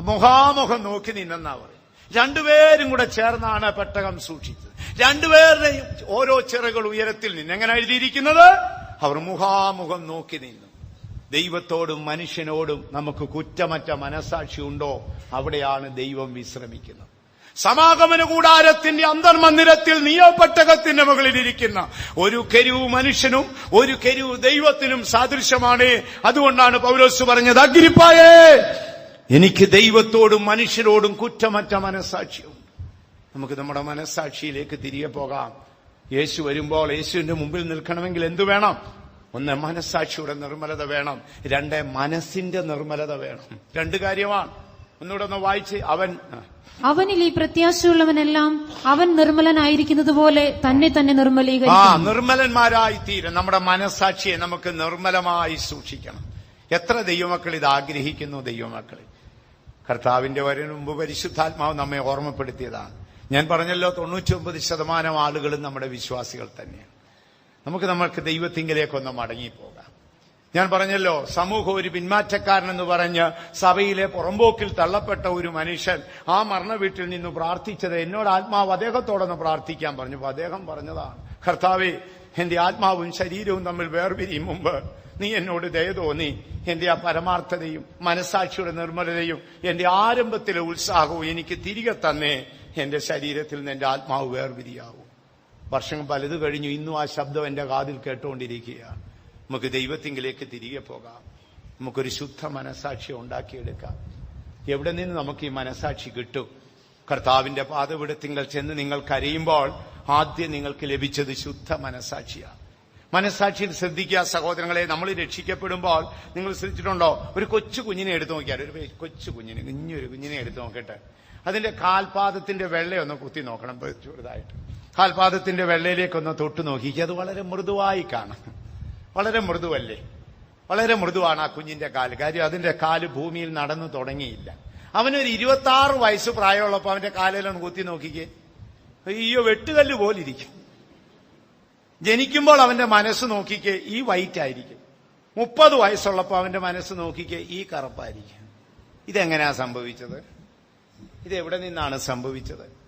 മുഖാമുഖം നോക്കി നിന്നെന്നാ പറയും രണ്ടുപേരും കൂടെ ചേർന്നാണ് പെട്ടകം സൂക്ഷിച്ചത്. രണ്ടുപേരുടെയും ഓരോ ചിറകൾ ഉയരത്തിൽ നിന്ന്. എങ്ങനെ എഴുതിയിരിക്കുന്നത്? അവർ മുഖാമുഖം നോക്കി നിന്നു. ദൈവത്തോടും മനുഷ്യനോടും നമുക്ക് കുറ്റമറ്റ മനസാക്ഷി ഉണ്ടോ? അവിടെയാണ് ദൈവം വിശ്രമിക്കുന്നത്. സമാഗമന കൂടാരത്തിന്റെ അന്തർമന്ദിരത്തിൽ നിയോപട്ടകത്തിന്റെ മുകളിൽ ഇരിക്കുന്ന ഒരു കെരുവ് മനുഷ്യനും ഒരു കെരുവ് ദൈവത്തിനും സാദൃശ്യമാണ്. അതുകൊണ്ടാണ് പൗലോസ് പറഞ്ഞത് അഗ്രിപ്പായേ എനിക്ക് ദൈവത്തോടും മനുഷ്യരോടും കുറ്റമറ്റ മനസാക്ഷിയുണ്ട്. നമുക്ക് നമ്മുടെ മനസാക്ഷിയിലേക്ക് തിരികെ പോകാം. യേശു വരുമ്പോൾ യേശുവിന്റെ മുമ്പിൽ നിൽക്കണമെങ്കിൽ എന്തു വേണം? ഒന്ന് മനസ്സാക്ഷിയുടെ നിർമ്മലത വേണം. രണ്ട് മനസ്സിന്റെ നിർമ്മലത വേണം. രണ്ട് കാര്യമാണ്. ഒന്നുകൂടെ ഒന്ന് വായിച്ച് അവൻ അവനിൽ ഈ പ്രത്യാശയുള്ളവനെല്ലാം അവൻ നിർമ്മലനായിരിക്കുന്നത് പോലെ തന്നെ തന്നെ ആ നിർമ്മലന്മാരായി തീരും നമ്മുടെ മനസ്സാക്ഷിയെ നമുക്ക് നിർമ്മലമായി സൂക്ഷിക്കണം. എത്ര ദൈവമക്കൾ ഇത് ആഗ്രഹിക്കുന്നു ദൈവമക്കൾ. കർത്താവിന്റെ വരന് മുമ്പ് പരിശുദ്ധാത്മാവ് നമ്മെ ഓർമ്മപ്പെടുത്തിയതാണ്. ഞാൻ പറഞ്ഞല്ലോ തൊണ്ണൂറ്റി ശതമാനം ആളുകളും നമ്മുടെ വിശ്വാസികൾ തന്നെയാണ്. നമുക്ക് നമ്മൾക്ക് ദൈവത്തിങ്കിലേക്കൊന്ന് മടങ്ങിപ്പോകാം. ഞാൻ പറഞ്ഞല്ലോ സമൂഹം ഒരു പിന്മാറ്റക്കാരനെന്ന് പറഞ്ഞ് സഭയിലെ പുറമ്പോക്കിൽ തള്ളപ്പെട്ട ഒരു മനുഷ്യൻ ആ മരണ വീട്ടിൽ നിന്ന് പ്രാർത്ഥിച്ചത് എന്നോട് ആത്മാവ് അദ്ദേഹത്തോടൊന്ന് പ്രാർത്ഥിക്കാൻ പറഞ്ഞു. അപ്പൊ അദ്ദേഹം പറഞ്ഞതാണ് കർത്താവെ എന്റെ ആത്മാവും ശരീരവും തമ്മിൽ വേർപിരിയും മുമ്പ് നീ എന്നോട് ദയ തോന്നി. എന്റെ ആ പരമാർത്ഥതയും മനസാക്ഷിയുടെ നിർമ്മലതയും എന്റെ ആരംഭത്തിലെ ഉത്സാഹവും എനിക്ക് തിരികെ തന്നെ. എന്റെ ശരീരത്തിൽ നിന്ന് എന്റെ ആത്മാവ് വേർപിരിയാവും. വർഷങ്ങൾ പലത് കഴിഞ്ഞു. ഇന്നും ആ ശബ്ദം എന്റെ കാതിൽ കേട്ടുകൊണ്ടിരിക്കുകയാണ് നമുക്ക് ദൈവത്തിങ്കിലേക്ക് തിരികെ പോകാം. നമുക്കൊരു ശുദ്ധ മനസാക്ഷി ഉണ്ടാക്കിയെടുക്കാം. എവിടെ നിന്ന് നമുക്ക് ഈ മനസാക്ഷി കിട്ടും? കർത്താവിന്റെ പാതവിടത്തിങ്കൽ ചെന്ന് നിങ്ങൾ കരയുമ്പോൾ ആദ്യം നിങ്ങൾക്ക് ലഭിച്ചത് ശുദ്ധ മനസാക്ഷിയാണ്. മനസാക്ഷിയിൽ ശ്രദ്ധിക്കുക സഹോദരങ്ങളെ നമ്മൾ രക്ഷിക്കപ്പെടുമ്പോൾ നിങ്ങൾ ശ്രദ്ധിച്ചിട്ടുണ്ടോ? ഒരു കൊച്ചു കുഞ്ഞിനെ എടുത്തു നോക്കിയാൽ ഒരു കൊച്ചു കുഞ്ഞിനെ കുഞ്ഞൊരു കുഞ്ഞിനെ എടുത്തു നോക്കട്ടെ. അതിന്റെ കാൽപാദത്തിന്റെ വെള്ളയൊന്ന് കുത്തി നോക്കണം ചെറുതായിട്ട്. കാൽപാദത്തിന്റെ വെള്ളയിലേക്കൊന്ന് തൊട്ടു നോക്കിക്കുക അത് വളരെ മൃദുവായി കാണാം. വളരെ മൃദുവല്ലേ? വളരെ മൃദുവാണ് ആ കുഞ്ഞിന്റെ കാൽ. കാര്യം അതിന്റെ കാൽ ഭൂമിയിൽ നടന്നു തുടങ്ങിയില്ല. അവനൊരു ഇരുപത്തി ആറ് വയസ്സ് പ്രായമുള്ളപ്പോ അവന്റെ കാലിലാണ് കുത്തി നോക്കിക്കേ. അയ്യോ വെട്ടുകല്ല് പോലിരിക്കും. ജനിക്കുമ്പോൾ അവന്റെ മനസ്സ് നോക്കിക്കേ ഈ വൈറ്റ് ആയിരിക്കും മുപ്പത് വയസ്സുള്ളപ്പോൾ അവന്റെ മനസ്സ് നോക്കിക്കേ ഈ കറുപ്പായിരിക്കും. ഇതെങ്ങനെയാ സംഭവിച്ചത്? ഇത് എവിടെ നിന്നാണ് സംഭവിച്ചത്?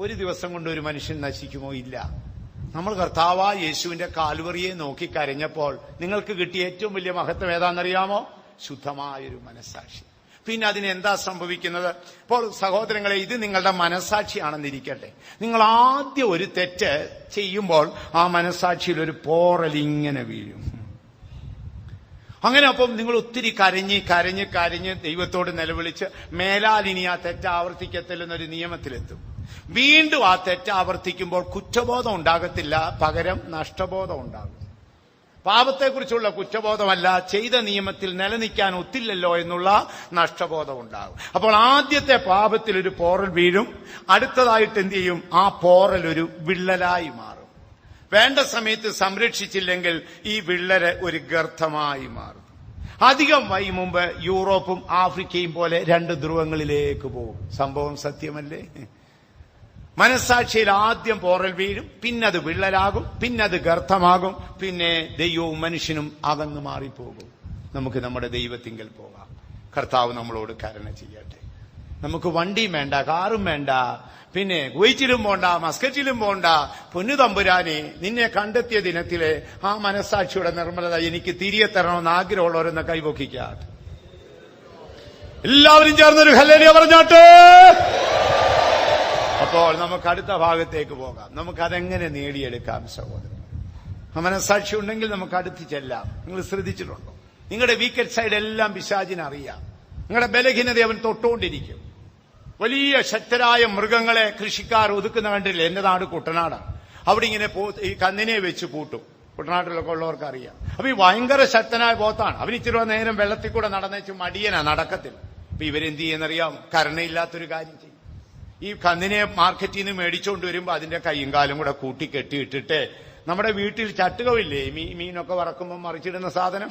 ഒരു ദിവസം കൊണ്ട് ഒരു മനുഷ്യൻ നശിക്കുമോ? ഇല്ല. നമ്മൾ കർത്താവ യേശുവിന്റെ കാൽവറിയെ നോക്കി കരഞ്ഞപ്പോൾ നിങ്ങൾക്ക് കിട്ടിയ ഏറ്റവും വലിയ മഹത്വം ഏതാണെന്നറിയാമോ? ശുദ്ധമായൊരു മനസ്സാക്ഷി. പിന്നെ അതിന് എന്താ സംഭവിക്കുന്നത്? അപ്പോൾ സഹോദരങ്ങളെ ഇത് നിങ്ങളുടെ മനസ്സാക്ഷിയാണെന്നിരിക്കട്ടെ. നിങ്ങൾ ആദ്യം ഒരു തെറ്റ് ചെയ്യുമ്പോൾ ആ മനസ്സാക്ഷിയിൽ ഒരു പോറൽ ഇങ്ങനെ വീഴും. അങ്ങനെ അപ്പം നിങ്ങൾ ഒത്തിരി കരഞ്ഞ് കരഞ്ഞ് കരഞ്ഞ് ദൈവത്തോട് നിലവിളിച്ച് മേലാൽ ഇനി ആ തെറ്റ് ആവർത്തിക്കത്തില്ലെന്നൊരു നിയമത്തിലെത്തും. വീണ്ടും ആ തെറ്റ് ആവർത്തിക്കുമ്പോൾ കുറ്റബോധം ഉണ്ടാകത്തില്ല പകരം നഷ്ടബോധം ഉണ്ടാകും. പാപത്തെക്കുറിച്ചുള്ള കുറ്റബോധമല്ല ചെയ്ത നിയമത്തിൽ നിലനിൽക്കാൻ ഒത്തില്ലല്ലോ എന്നുള്ള നഷ്ടബോധം ഉണ്ടാകും. അപ്പോൾ ആദ്യത്തെ പാപത്തിൽ ഒരു പോറൽ വീഴും അടുത്തതായിട്ട് എന്ത് ചെയ്യും? ആ പോറൽ ഒരു വിള്ളലായി മാറും. വേണ്ട സമയത്ത് സംരക്ഷിച്ചില്ലെങ്കിൽ ഈ വിള്ളൽ ഒരു ഗർത്തമായി മാറും. അധികം വൈ മുമ്പ് യൂറോപ്പും ആഫ്രിക്കയും പോലെ രണ്ട് ധ്രുവങ്ങളിലേക്ക് പോകും. സംഭവം സത്യമല്ലേ? മനസ്സാക്ഷിയിൽ ആദ്യം പോറൽ വീഴും അത് വിള്ളലാകും പിന്നെ അത് ഗർത്തമാകും പിന്നെ ദൈവവും മനുഷ്യനും അകന്നു മാറിപ്പോകും. നമുക്ക് നമ്മുടെ ദൈവത്തിങ്കൽ പോകാം. കർത്താവ് നമ്മളോട് കരുണ ചെയ്യട്ടെ. നമുക്ക് വണ്ടിയും വേണ്ട കാറും വേണ്ട പിന്നെ കുവൈറ്റിലും പോണ്ട മസ്കറ്റിലും പോണ്ട പൊന്നു തമ്പുരാനെ നിന്നെ കണ്ടെത്തിയ ദിനത്തിലെ ആ മനസ്സാക്ഷിയുടെ നിർമ്മലത എനിക്ക് തിരികെ തരണമെന്ന് ആഗ്രഹമുള്ളവരെന്ന് കൈപൊക്കിക്കാട്ടെ എല്ലാവരും ചേർന്നൊരു ഹല്ലേലിയ പറഞ്ഞാട്ട്. അപ്പോൾ നമുക്ക് അടുത്ത ഭാഗത്തേക്ക് പോകാം. നമുക്ക് അതെങ്ങനെ നേടിയെടുക്കാം സഹോദരൻ? ആ മനസ്സാക്ഷി ഉണ്ടെങ്കിൽ നമുക്ക് അടുത്ത് ചെല്ലാം. നിങ്ങൾ ശ്രദ്ധിച്ചിട്ടുണ്ടോ? നിങ്ങളുടെ വീക്കറ്റ് സൈഡ് എല്ലാം പിശാചിനറിയാം. നിങ്ങളുടെ ബലഹീനത അവൻ തൊട്ടുകൊണ്ടിരിക്കും. വലിയ ശക്തരായ മൃഗങ്ങളെ കൃഷിക്കാർ ഒതുക്കുന്ന കണ്ടില്ല? എന്റെ നാട് കുട്ടനാടാണ് അവിടെ ഇങ്ങനെ ഈ കന്നിനെ വെച്ച് പൂട്ടും. കുട്ടനാട്ടിലൊക്കെ ഉള്ളവർക്ക് അറിയാം. അപ്പൊ ഈ ഭയങ്കര ശക്തനായ പോത്താണ്. അവൻ ഇച്ചിരി നേരം വെള്ളത്തിൽ കൂടെ നടന്നേച്ച് മടിയനാ നടക്കത്തില്ല. അപ്പൊ ഇവരെന്ത് ചെയ്യുന്നറിയാം? കരുണയില്ലാത്തൊരു കാര്യം ചെയ്യും. ഈ കന്നിനെ മാർക്കറ്റിൽ നിന്ന് മേടിച്ചുകൊണ്ട് വരുമ്പോ അതിന്റെ കൈയും കാലും കൂടെ കൂട്ടി കെട്ടിയിട്ടിട്ട് നമ്മുടെ വീട്ടിൽ ചട്ടുകമില്ലേ മീ മീനൊക്കെ വറക്കുമ്പോൾ മറിച്ചിടുന്ന സാധനം?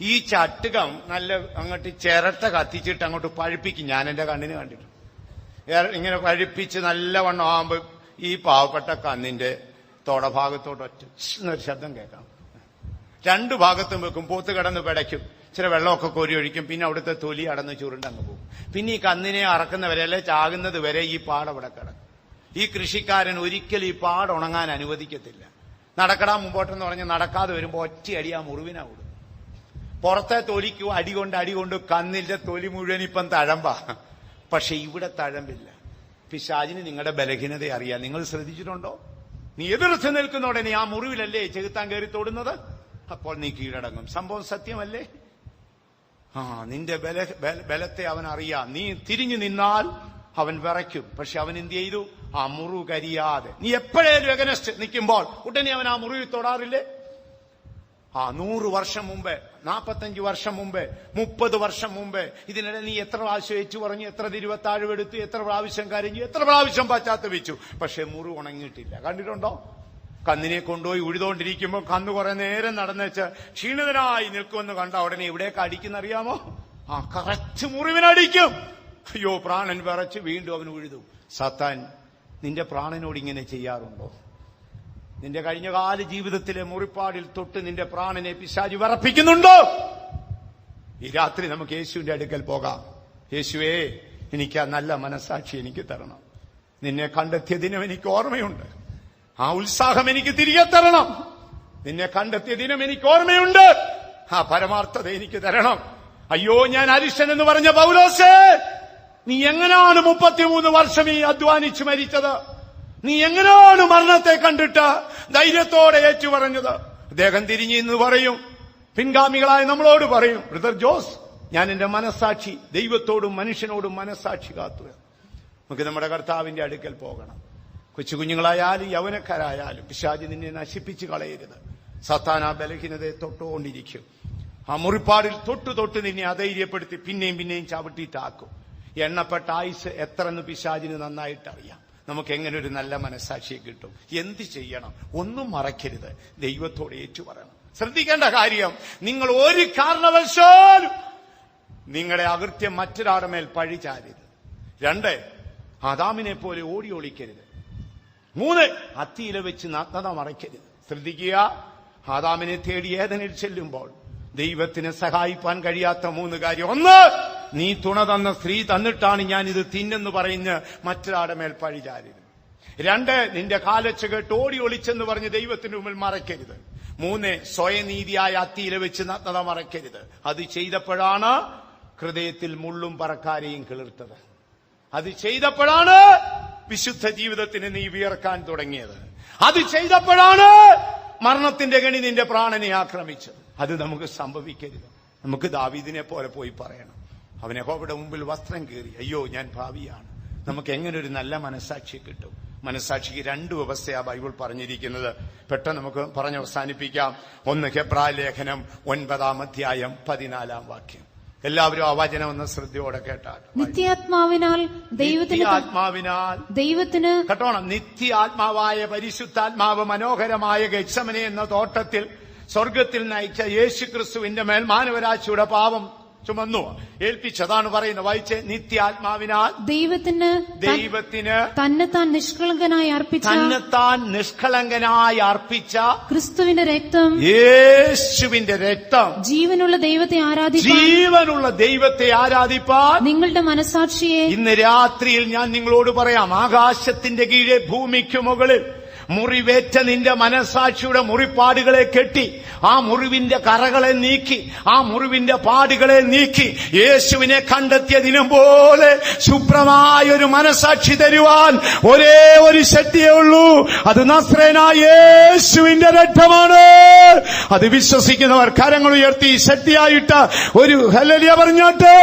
ഈ ചട്ടുകം നല്ല അങ്ങോട്ട് ചിരട്ട കത്തിച്ചിട്ട് അങ്ങോട്ട് പഴുപ്പിക്കും. ഞാൻ എന്റെ കണ്ണിന് കണ്ടിട്ടു ഇങ്ങനെ കഴിപ്പിച്ച് നല്ലവണ്ണം ആകുമ്പോ ഈ പാവപ്പെട്ട കന്നിന്റെ തോടഭാഗത്തോട്ട് ഒറ്റ എന്നൊരു ശബ്ദം കേൾക്കാം. രണ്ടു ഭാഗത്തും വെക്കും. പൂത്ത് കിടന്ന് പിടയ്ക്കും. ചില വെള്ളമൊക്കെ കോരി ഒഴിക്കും. പിന്നെ അവിടുത്തെ തൊലി അടന്ന് ചുരുണ്ടങ്ങ് പോകും. പിന്നെ ഈ കന്നിനെ അറക്കുന്നവരെ അല്ലെ ചാകുന്നത് വരെ ഈ പാടവിടെ കിടക്കും. ഈ കൃഷിക്കാരൻ ഒരിക്കലും ഈ പാട് ഉണങ്ങാൻ അനുവദിക്കത്തില്ല. നടക്കടാ മുമ്പോട്ടെന്ന് പറഞ്ഞ് നടക്കാതെ വരുമ്പോൾ ഒറ്റയടി ആ മുറിവിനാ കൊടുക്കും പുറത്തെ തൊലിക്കും അടികൊണ്ട് അടികൊണ്ട് അടി കൊണ്ട് കന്നിന്റെ തൊലി മുഴുവൻ ഇപ്പം തഴമ്പ. പക്ഷെ ഇവിടെ തഴമ്പില്ല. പിശാജിന് നിങ്ങളുടെ ബലഹീനത അറിയാം. നിങ്ങൾ ശ്രദ്ധിച്ചിട്ടുണ്ടോ? നീ എതിർത്ത് നിൽക്കുന്നോടെ നീ ആ മുറിവിലല്ലേ ചെകുത്താൻ കയറി തൊടുന്നത്? അപ്പോൾ നീ കീഴടങ്ങും. സംഭവം സത്യമല്ലേ? ആ നിന്റെ ബല- ബലത്തെ അവൻ അറിയാം. നീ തിരിഞ്ഞു നിന്നാൽ അവൻ വിറയ്ക്കും. പക്ഷെ അവൻ എന്ത് ചെയ്തു? ആ മുറിവ് കരിയാതെ. നീ എപ്പോഴേലും എഗനസ്റ്റ് നിൽക്കുമ്പോൾ ഉടനെ അവൻ ആ മുറിവിൽ തൊടാറില്ലേ? ആ നൂറ് വർഷം മുമ്പേ നാപ്പത്തഞ്ച് വർഷം മുമ്പേ മുപ്പത് വർഷം മുമ്പേ ഇതിനിടെ നീ എത്ര പ്രാവശ്യം ഏച്ചു പറഞ്ഞു എത്ര തിരുവത്താഴം എടുത്തു എത്ര പ്രാവശ്യം കരഞ്ഞു എത്ര പ്രാവശ്യം പശ്ചാത്തപിച്ചു? പക്ഷെ മുറി ഉണങ്ങിയിട്ടില്ല. കണ്ടിട്ടുണ്ടോ? കന്നിനെ കൊണ്ടുപോയി ഉഴുതുകൊണ്ടിരിക്കുമ്പോൾ കന്ന് കുറെ നേരം നടന്നുവെച്ച് ക്ഷീണിതനായി നിൽക്കുമെന്ന് കണ്ട ഉടനെ എവിടേക്ക് അടിക്കുന്നറിയാമോ? ആ കറച്ച് മുറിവിനടിക്കും. അയ്യോ പ്രാണൻ വിറച്ച് വീണ്ടും അവൻ ഉഴുതു. സത്താൻ നിന്റെ പ്രാണനോട് ഇങ്ങനെ ചെയ്യാറുണ്ടോ? നിന്റെ കഴിഞ്ഞകാല ജീവിതത്തിലെ മുറിപ്പാടിൽ തൊട്ട് നിന്റെ പ്രാണനെ പിശാചി വിറപ്പിക്കുന്നുണ്ടോ? ഈ രാത്രി നമുക്ക് യേശുവിന്റെ അടുക്കൽ പോകാം. യേശുവേ എനിക്ക് ആ നല്ല മനസാക്ഷി എനിക്ക് തരണം. നിന്നെ കണ്ടെത്തിയ ദിനം എനിക്ക് ഓർമ്മയുണ്ട്. ആ ഉത്സാഹം എനിക്ക് തിരികെ തരണം. നിന്നെ കണ്ടെത്തിയ ദിനം എനിക്ക് ഓർമ്മയുണ്ട്. ആ പരമാർത്ഥത എനിക്ക് തരണം. അയ്യോ ഞാൻ അരിശൻ എന്ന് പറഞ്ഞ പൗലോസേ നീ എങ്ങനെയാണ് മുപ്പത്തിമൂന്ന് വർഷം ഈ അധ്വാനിച്ച് മരിച്ചത്? നീ എങ്ങനെയാണ് മരണത്തെ കണ്ടിട്ട്? ധൈര്യത്തോടെ ഏറ്റു പറഞ്ഞത് അദ്ദേഹം തിരിഞ്ഞു എന്ന് പറയും. പിൻഗാമികളായ നമ്മളോട് പറയും ബ്രദർ ജോസ് ഞാൻ എന്റെ മനസ്സാക്ഷി ദൈവത്തോടും മനുഷ്യനോടും മനസ്സാക്ഷി കാത്തു നമുക്ക് നമ്മുടെ കർത്താവിന്റെ അടുക്കൽ പോകണം. കൊച്ചു കുഞ്ഞുങ്ങളായാലും യൗവനക്കാരായാലും പിശാജി നിന്നെ നശിപ്പിച്ചു കളയരുത്. സത്താന ബലഹീനതയെ തൊട്ടുകൊണ്ടിരിക്കും. ആ മുറിപ്പാടിൽ തൊട്ടു തൊട്ട് നിന്നെ അധൈര്യപ്പെടുത്തി പിന്നെയും പിന്നെയും ചവിട്ടിയിട്ടാക്കും. എണ്ണപ്പെട്ട ആയുസ് എത്രന്ന് പിശാജിന് നന്നായിട്ട് അറിയാം നമുക്ക് എങ്ങനെ ഒരു നല്ല മനസ്സാക്ഷിയെ കിട്ടും? എന്ത് ചെയ്യണം? ഒന്നും മറക്കരുത്. ദൈവത്തോട് ഏറ്റു പറയണം ശ്രദ്ധിക്കേണ്ട കാര്യം നിങ്ങൾ ഒരു കാരണവശാലും നിങ്ങളെ അകൃത്യം മറ്റൊരാളുടെ മേൽ പഴിചാരരുത്. രണ്ട് ആദാമിനെ പോലെ ഓടി ഒളിക്കരുത്. മൂന്ന് അത്തിയില വെച്ച് നഗ്നത മറയ്ക്കരുത് ശ്രദ്ധിക്കുക ആദാമിനെ തേടി ഏതനിൽ ചെല്ലുമ്പോൾ ദൈവത്തിന് സഹായിപ്പാൻ കഴിയാത്ത മൂന്ന് കാര്യം. ഒന്ന് നീ തുണ തന്ന സ്ത്രീ തന്നിട്ടാണ് ഞാൻ ഇത് തിന്നെന്ന് പറഞ്ഞ് മറ്റൊരാടെ മേൽ പഴിചാരരുത് രണ്ട് നിന്റെ കാലച്ച കേട്ട് ഓടി ഒളിച്ചെന്ന് പറഞ്ഞ് ദൈവത്തിന് മുമ്പിൽ മറയ്ക്കരുത് മൂന്ന് സ്വയനീതിയായ അത്തിയില വെച്ച് നഗ്നത മറയ്ക്കരുത് അത് ചെയ്തപ്പോഴാണ് ഹൃദയത്തിൽ മുള്ളും പറക്കാരെയും കിളിർത്തത്. അത് ചെയ്തപ്പോഴാണ് വിശുദ്ധ ജീവിതത്തിന് നീ വിയർക്കാൻ തുടങ്ങിയത്. അത് ചെയ്തപ്പോഴാണ് മരണത്തിന്റെ ഗണി നിന്റെ പ്രാണനെ ആക്രമിച്ചത്. അത് നമുക്ക് സംഭവിക്കരുത്. നമുക്ക് ദാവീദിനെ പോലെ പോയി പറയണം. അവൻ യഹോബയുടെ മുമ്പിൽ വസ്ത്രം കീറി. അയ്യോ ഞാൻ ഭാവിയാണ്. നമുക്ക് എങ്ങനെ ഒരു നല്ല മനസാക്ഷി കിട്ടും? മനസാക്ഷിക്ക് രണ്ട് വ്യവസ്ഥയാ ബൈബിൾ പറഞ്ഞിരിക്കുന്നത്. പെട്ടെന്ന് നമുക്ക് പറഞ്ഞ് അവസാനിപ്പിക്കാം. ഒന്ന് ഹെബ്രാ ലേഖനം ഒൻപതാം അധ്യായം പതിനാലാം വാക്യം. എല്ലാവരും ആ വചനം ഒന്ന് ശ്രദ്ധയോടെ കേട്ടാൽ. നിത്യാത്മാവിനാൽ ദൈവത്തിന് ആത്മാവിനാൽ ദൈവത്തിന് കേട്ടോണം. നിത്യാത്മാവായ പരിശുദ്ധാത്മാവ് മനോഹരമായ ഗച്ഛമനെ എന്ന തോട്ടത്തിൽ സ്വർഗത്തിൽ നയിച്ച യേശു ക്രിസ്തുവിന്റെ മേൽ മാനവരാശിയുടെ പാപം ചുമന്നു. ഏൽപ്പിച്ചതാണ് പറയുന്നത് വായിച്ച് നിത്യാത്മാവിനാൽ ദൈവത്തിന് ദൈവത്തിന് തന്നെത്താൻ നിഷ്കളങ്കനായി അർപ്പിച്ച തന്നെത്താൻ നിഷ്കളങ്കനായി അർപ്പിച്ച ക്രിസ്തുവിന്റെ രക്തം യേശുവിന്റെ രക്തം ജീവനുള്ള ദൈവത്തെ ആരാധിക്കാൻ ജീവനുള്ള ദൈവത്തെ ആരാധിപ്പാൻ നിങ്ങളുടെ മനസാക്ഷിയെ ഇന്ന് രാത്രിയിൽ ഞാൻ നിങ്ങളോട് പറയാം ആകാശത്തിന്റെ കീഴെ ഭൂമിക്ക് മുകളിൽ മുറിവേറ്റ നിന്റെ മനസാക്ഷിയുടെ മുറിപ്പാടുകളെ കെട്ടി ആ മുറിവിന്റെ കറകളെ നീക്കി ആ മുറിവിന്റെ പാടുകളെ നീക്കി യേശുവിനെ കണ്ടെത്തിയ ദിനം പോലെ ശുഭ്രമായ ഒരു മനസാക്ഷി തരുവാൻ ഒരേ ഒരു ശക്തിയേ ഉള്ളൂ. അത് നസ്രേനായ യേശുവിന്റെ രക്തമാണ്. അത് വിശ്വസിക്കുന്നവർ കരങ്ങൾ ഉയർത്തി ശക്തിയായിട്ട് ഒരു ഹലലിയ പറഞ്ഞാട്ടെ.